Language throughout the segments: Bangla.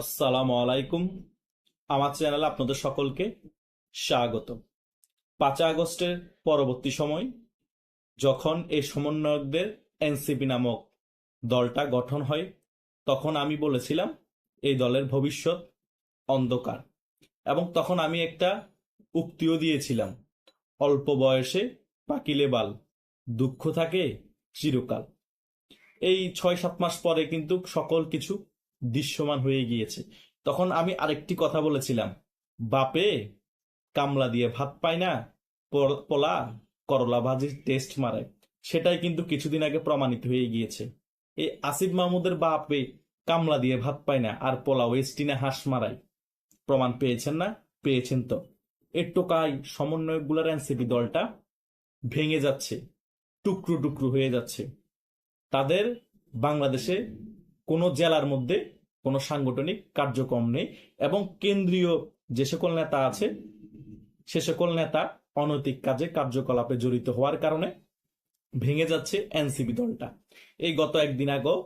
আসসালামু আলাইকুম। আমার চ্যানেলে আপনাদের সকলকে স্বাগত পাঁচ আগস্টের পরবর্তী সময় যখন এই সমন্বয়কদের এনসিপি নামক দলটা গঠন হয়, তখন আমি বলেছিলাম, এই দলের ভবিষ্যৎ অন্ধকার। এবং তখন আমি একটা উক্তিও দিয়েছিলাম, অল্প বয়সে পাকিলে বাল, দুঃখ থাকে চিরকাল। এই ছয় সাত মাস পরে কিন্তু সকল কিছু দৃশ্যমান হয়ে গিয়েছে। তখন আমি আরেকটি কথা বলেছিলাম। বাপে, কামলা দিয়ে ভাত পায় না পোলা, করলা ভাজির টেস্ট মারে। সেটাই কিন্তু কিছুদিন আগে প্রমাণিত হয়ে গিয়েছে। এই আসিফ মাহমুদের বাপে কামলা দিয়ে ভাত পায় না, আর পোলা ওয়েস্টিনে হাঁস মারায়। প্রমাণ পেয়েছেন না? পেয়েছেন তো। এর টোকাই সমন্বয়কগুলোর এনসিপি দলটা ভেঙে যাচ্ছে, টুকরো টুকরো হয়ে যাচ্ছে। তাদের বাংলাদেশে কোনো জেলার মধ্যে কোনো সাংগঠনিক কার্যক্রম নেই এবং কেন্দ্রীয় যে সকল নেতা আছে, সে সকল নেতা অনৈতিক কাজে কার্যকলাপে জড়িত হওয়ার কারণে ভেঙে যাচ্ছে এনসিপি দলটা। এই গত একদিন আগেও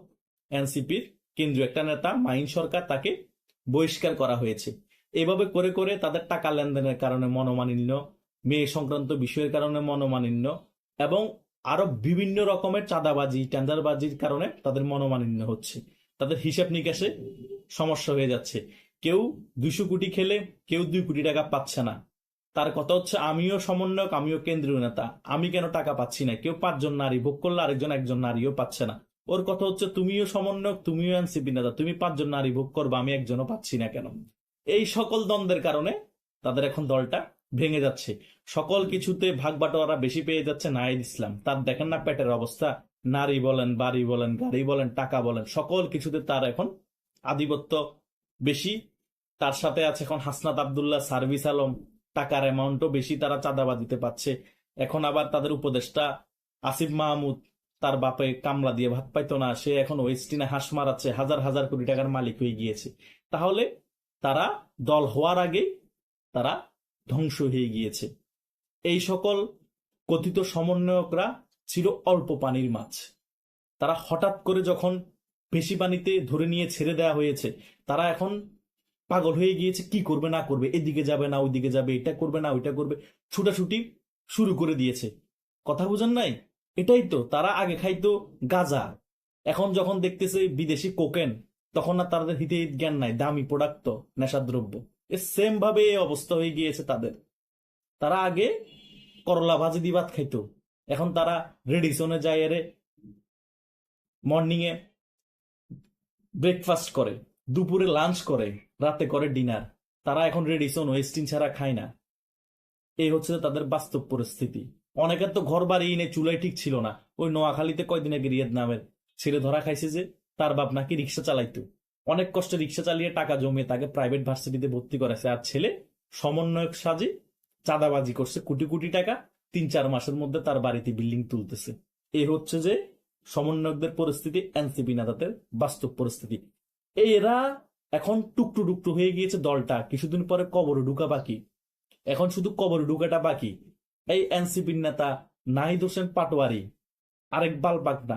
এনসিপির কেন্দ্রীয় একটা নেতা মাইন সরকার তাকে বহিষ্কার করা হয়েছে। এভাবে করে করে তাদের টাকা লেনদেনের কারণে মনোমালিন্য, মেয়ে সংক্রান্ত বিষয়ের কারণে মনোমালিন্য এবং আরও বিভিন্ন রকমের চাঁদাবাজি টেন্ডারবাজির কারণে তাদের মনোমালিন্য হচ্ছে। তাদের হিসাব নিকাশে সমস্যা হয়ে যাচ্ছে। কেউ দুইশো কোটি খেলে কেউ দুই কোটি টাকা পাচ্ছে না। তার কথা হচ্ছে, আমিও সমন্বয়ক, আমিও কেন্দ্রীয় নেতা। আমি কেন টাকা পাচ্ছি না? কেউ পাঁচজন নারী ভোগ করলে আরেকজন, একজন নারীও পাচ্ছে না। ওর কথা হচ্ছে, তুমিও সমন্বয়ক, তুমিও এনসিপি নেতা, তুমি পাঁচজন নারী ভোগ করবে, আমি একজনও পাচ্ছি না কেন? এই সকল দ্বন্দ্বের কারণে তাদের এখন দলটা ভেঙে যাচ্ছে। সকল কিছুতে ভাগ বাটোয়ারা বেশি পেয়ে যাচ্ছে নাহিদ ইসলাম। তার দেখেন না পেটের অবস্থা। নারী বলেন, বাড়ি বলেন, গাড়ি বলেন, টাকা বলেন, সকল কিছুতে তার এখন আধিপত্য বেশি। তার সাথে আছে এখন হাসনাত আবদুল্লাহ, সার্ভিস আলম। টাকার অ্যামাউন্টও বেশি তারা চাঁদাবাদ দিতে পারছে এখন আবার তাদের উপদেষ্টা আসিফ মাহমুদ, তার বাপে কামলা দিয়ে ভাত পাইতো না। সে এখন ওয়েস্টিনে হাঁস মারাচ্ছে, হাজার হাজার কোটি টাকার মালিক হয়ে গিয়েছে। তাহলে তারা দল হওয়ার আগেই তারা ধ্বংস হয়ে গিয়েছে। এই সকল কথিত সমন্বয়করা ছিল অল্প পানির মাছ। তারা হঠাৎ করে যখন বেশি পানিতে ধরে নিয়ে ছেড়ে দেওয়া হয়েছে, তারা এখন পাগল হয়ে গিয়েছে, কি করবে, না করবে, এদিকে যাবে না, ওইদিকে যাবে, এটা করবে না, ওইটা করবে, ছুটাছুটি শুরু করে দিয়েছে। কথা বুঝেন নাই? এটাই তো, তারা আগে খাইতো গাজা। এখন যখন দেখতেছে বিদেশি কোকেন, তখন আর তাদের হিতে জ্ঞান নাই, দামি প্রোডাক্ট তো, নেশাদ্রব্য। সেম ভাবে এই অবস্থা হয়ে গিয়েছে তাদের। তারা আগে করলা ভাজি দিয়ে ভাত খাইতো। এখন তারা রেডিসনে যায় এরে মর্নিং এ ব্রেকফাস্ট করে, দুপুরে লাঞ্চ করে, রাতে করে ডিনার তারা এখন রেডিসন ওয়েস্টিন ছাড়া খায় না। এই হচ্ছে তাদের বাস্তব পরিস্থিতি। অনেকের তো ঘর বাড়ি এনে চুলাই ঠিক ছিল না। ওই নোয়াখালীতে কয়দিন আগে রিয়াদ নামের ছেলে ধরা খাইছে যে, তার বাপ নাকি রিক্সা চালাইতো। অনেক কষ্টে রিক্সা চালিয়ে টাকা জমিয়ে তাকে প্রাইভেট ভার্সিটিতে ভর্তি করেছে। আর ছেলে সমন্বয়ক সাজে চাঁদাবাজি করছে, কোটি কোটি টাকা, তিন চার মাসের মধ্যে তার বাড়িতে বিল্ডিং তুলতেছে। এই হচ্ছে যে সমন্বয়কদের পরিস্থিতি, এনসিপি নেতাদের বাস্তব পরিস্থিতি। এরা এখন টুকটু টুকটু হয়ে গিয়েছে দলটা, কিছুদিন পরে কবরে ঢুকা বাকি। এখন শুধু কবরে ঢুকাটা বাকি। এই এনসিপির নেতা নাহিদ হোসেন পাটোয়ারি, আরেক বাল না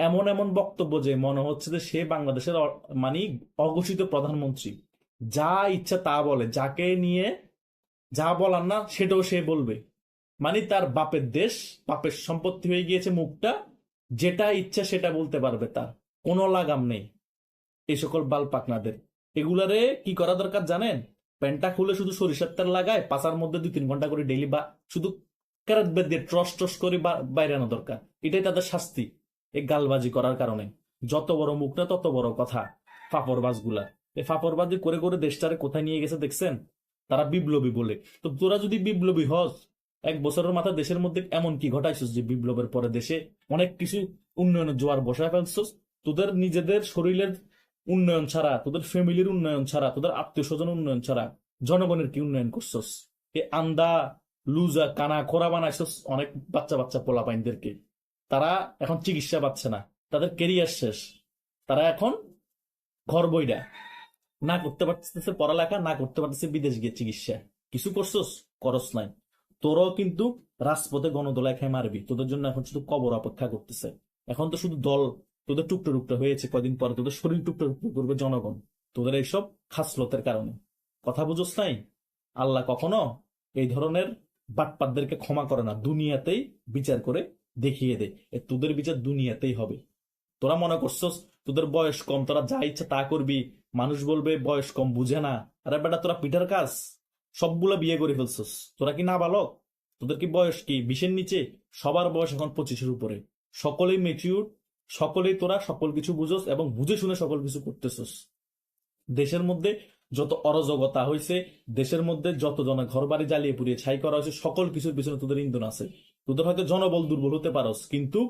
এমন এমন বক্তব্য যে মনে হচ্ছে যে সে বাংলাদেশের মানে অঘোষিত প্রধানমন্ত্রী। যা ইচ্ছা তা বলে, যাকে নিয়ে যা বলার না, সেটাও সে বলবে। মানে তার বাপের দেশ, বাপের সম্পত্তি হয়ে গিয়েছে মুখটা, যেটা ইচ্ছা সেটা বলতে পারবে তার, কোনো লাগাম নেই। এই সকল বাল পাকনাদের এগুলারে কি করা দরকার জানেন? প্যান্টটা খুলে শুধু সরিষার তেল লাগায়, পাশার মধ্যে দুই তিন ঘণ্টা করে ডেলি বা শুধু ক্যারেট বেদ দিয়ে ট্রস টস করে বা- বাইরে আনা দরকার। এটাই তাদের শাস্তি। এই গালবাজি করার কারণে। যত বড় মুখ না, তত বড় কথা। ফাপড়বাজগুলা এই ফাপড়বাজি করে করে দেশটারে কোথায় নিয়ে গেছে দেখছেন? তারা বিপ্লবী বলে। তো তোরা যদি বিপ্লবী হস, এক বছরের মাথা দেশের মধ্যে এমন কি ঘটাইছিস যে বিপ্লবের পরে দেশে অনেক কিছু উন্নয়নের জোয়ার বসায় ফেলছিস? তোদের নিজেদের শরীরের উন্নয়ন ছাড়া, তোদের ফ্যামিলির উন্নয়ন ছাড়া, তোদের আত্মীয় স্বজন উন্নয়ন ছাড়া জনগণের কি উন্নয়ন করছস? এ আন্দা, লুজা, কানা, খোরা বানাইছস অনেক বাচ্চা বাচ্চা পোলা পাইনদেরকে তারা এখন চিকিৎসা পাচ্ছে না। তাদের কেরিয়ার শেষ। তারা এখন ঘর বইটা না করতে পারতেছে পড়ালেখা, না করতে পারতেছে বিদেশ গিয়ে চিকিৎসা। কিছু করছস? করস নাই। তোরও কিন্তু রাজপথে গণদোলায় খেয়ে মারবি। তোদের জন্য এখন শুধু কবর অপেক্ষা করতেছে। এখন তো শুধু দল। তোদের টুকরো টুকরো হয়েছে কদিন পরে। তোদের শরীর টুকরো টুকরো করবে জনগণ। তোদের এইসব খাসলতের কারণে। কথা বুঝোস নাই? আল্লাহ কখনো এই ধরনের বাটপাতদেরকে ক্ষমা করে না। দুনিয়াতেই বিচার করে দেখিয়ে দে, এ তোদের বিচার দুনিয়াতেই হবে। তোরা মনে করছস তোদের বয়স কম, তোরা যা ইচ্ছা তা করবি, মানুষ বলবে বয়স কম, বুঝে না। আরে বেটা, তোরা পিঠার কাজ, সবগুলো বিয়ে করে ফেলছস। তোরা কি না বালক তোদের কি বয়স কি? বিশের নিচে? সবার বয়স এখন পঁচিশের উপরে। সকলেই মেচিউর সকলেই তোরা সকল কিছু বুঝোস এবং বুঝে শুনে সকল কিছু করতেছস। দেশের মধ্যে যত অরাজকতা হয়েছে দেশের মধ্যে যত জনের ঘর বাড়ি জ্বালিয়ে পুড়িয়ে ছাই করা হয়েছে সকল কিছুর পিছনে তোদের ইন্ধন আছে। তোদের হয়তো জনবল দুর্বল হতে পারস, কিন্তু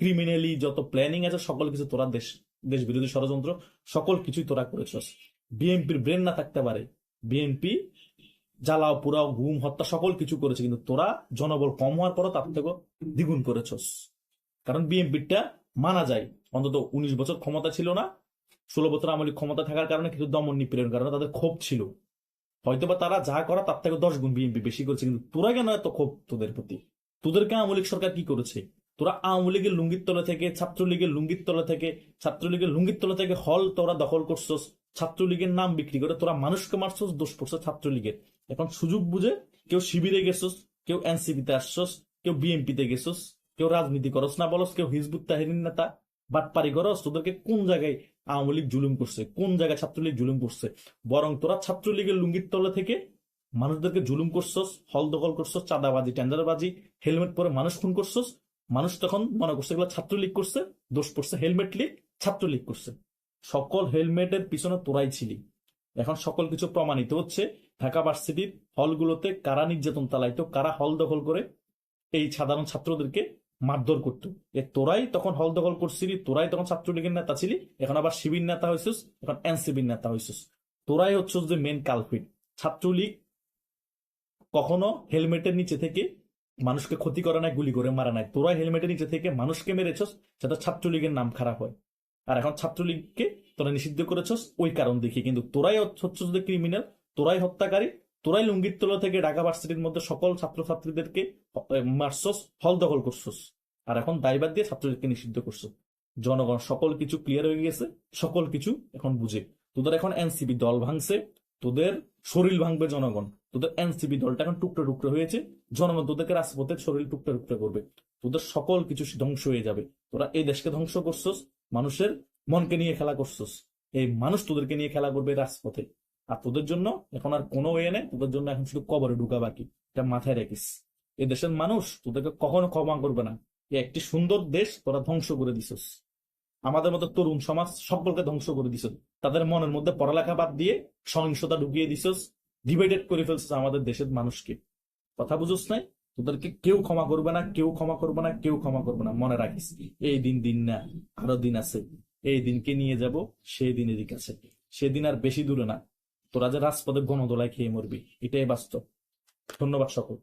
ক্রিমিনালি যত প্ল্যানিং আছে, সকল কিছু তোরা দেশ দেশ বিরোধী ষড়যন্ত্র, সকল কিছুই তোরা করেছস। বিএনপির ব্রেন না থাকতে পারে। বিএনপি জ্বালাও পুরাও গুম, হত্যা, সকল কিছু করেছে, কিন্তু তোরা জনবল কম হওয়ার পরও তার থেকে দ্বিগুণ করেছস। কারণ বিএনপিটা মানা যায়। অন্তত উনিশ বছর ক্ষমতা ছিল না, ষোলো বছর আমলি ক্ষমতা থাকার কারণে কিছু দমন নিপীড়নের কারণে তাদের ক্ষোভ ছিল। হয়তোবা তারা যা করা তার থেকে দশ গুণ বিএনপি বেশি করেছে, কিন্তু তোরা কেন এত ক্ষোভ তোদের প্রতি? তোদেরকে আওয়ামী লীগ সরকার কি করেছে? তোরা আওয়ামী লীগের লুঙ্গির তলা থেকে, ছাত্রলীগের লুঙ্গির তলা থেকে, ছাত্রলীগের লুঙ্গির তলা থেকে হল তোরা দখল করছস, ছাত্রলীগের নাম বিক্রি করে তোরা মানুষকে মারছস, দোষ পড়ছে ছাত্রলীগের। এখন সুযোগ বুঝে কেউ শিবিরে গেছস, কেউ এনসিপিতে আসছস, কেউ বিএনপিতে গেছস, কেউ রাজনীতি করস না বলস, কেউ হিজবুত তাহিনীর নেতা বাটপারি করস, তোদেরকে কোন জায়গায় আওয়ামী লীগ জুলুম করছে, কোন জায়গায় ছাত্রলীগ জুলুম করছে? বরং তোরা ছাত্রলীগের লুঙ্গির তলা থেকে মানুষদেরকে জুলুম করছস, হল দখল করছস, চাঁদাবাজি, টেন্ডারবাজি, হেলমেট পরে মানুষ খুন করছস, মানুষ তখন মনে করছে এগুলো ছাত্রলীগ করছে, দোষ পড়ছে হেলমেট লীগ, ছাত্রলীগ করছে। সকল হেলমেটের পিছনে তোরাই ছিলি। এখন সকল কিছু প্রমাণিত হচ্ছে, ঢাকা ভার্সিটির হলগুলোতে কারা নির্যাতন চালাইতো, কারা হল দখল করে এই সাধারণ ছাত্রদেরকে মারধর করতো। এ তোরাই তখন হল দখল করছিলি, তোরাই তখন ছাত্রলীগের নেতা ছিলি, এখন আবার শিবির নেতা হয়েছিস এখন এনসিবির নেতা হয়েছিস তোরাই হচ্ছে যে মেন কালপিট ছাত্রলীগ কখনো হেলমেটের নিচে থেকে মানুষকে ক্ষতি করে নাই, গুলি করে মারা নাই। তোরাই হেলমেটের নিচে থেকে মানুষকে মেরেছস সেটা ছাত্রলীগের নাম খারাপ হয়। আর এখন ছাত্রলীগকে তোরা নিষিদ্ধ করেছস ওই কারণ দেখি। কিন্তু তোরাই হচ্ছে যে ক্রিমিনাল তোরাই হত্যাকারী, তোরাই লুঙ্গির তলা থেকে ঢাকা ভার্সিটির মধ্যে সকল ছাত্রছাত্রীদেরকে মারছস, হল দখল করছস। আর এখন দায়বাদ দিয়ে ছাত্রলীগকে নিষিদ্ধ করছ জনগণ সকল কিছু ক্লিয়ার হয়ে গেছে, সকল কিছু এখন বুঝে। তোদের এখন এনসিপি দল ভাঙছে, তোদের শরীর ভাঙবে জনগণ। তোদের এনসিপি দলটা এখন টুকরো টুকরো হয়েছে, জনগণ তোদেরকে রাজপথের শরীর টুকরো টুকরো করবে। তোদের সকল কিছু ধ্বংস হয়ে যাবে। তোরা এই দেশকে ধ্বংস করছস, মানুষের মনকে নিয়ে খেলা করছস। এই মানুষ তোদেরকে নিয়ে খেলা করবে রাজপথে। আর তোদের জন্য এখন আর কোনো ওয়ে নেই, তোদের জন্য এখন শুধু কবরে ঢুকা বাকি। এটা মাথায় রাখিস। এই দেশের মানুষ তোদেরকে কখনো ক্ষমা করবে না। এই একটি সুন্দর দেশ তোরা ধ্বংস করে দিছস। আমাদের মতো তরুণ সমাজ সকলকে ধ্বংস করে দিছ তাদের মনের মধ্যে পড়ালেখা বাদ দিয়ে সহিংসতা ঢুকিয়ে দিছস। ডিভাইডেড করে ফেলছে আমাদের দেশের মানুষকে। কথা বুঝোস নাই? তোদেরকে কেউ ক্ষমা করবে না, কেউ ক্ষমা করবে না, কেউ ক্ষমা করবে না। মনে রাখিস, এই দিন দিন না, আরও দিন আছে। এই দিনকে নিয়ে যাব, সেই দিনেরই কাছে সেদিন আর বেশি দূরে না। তোরা যে রাজপদে গণদোলায় খেয়ে মরবি, এটাই বাস্তব। ধন্যবাদ সকল।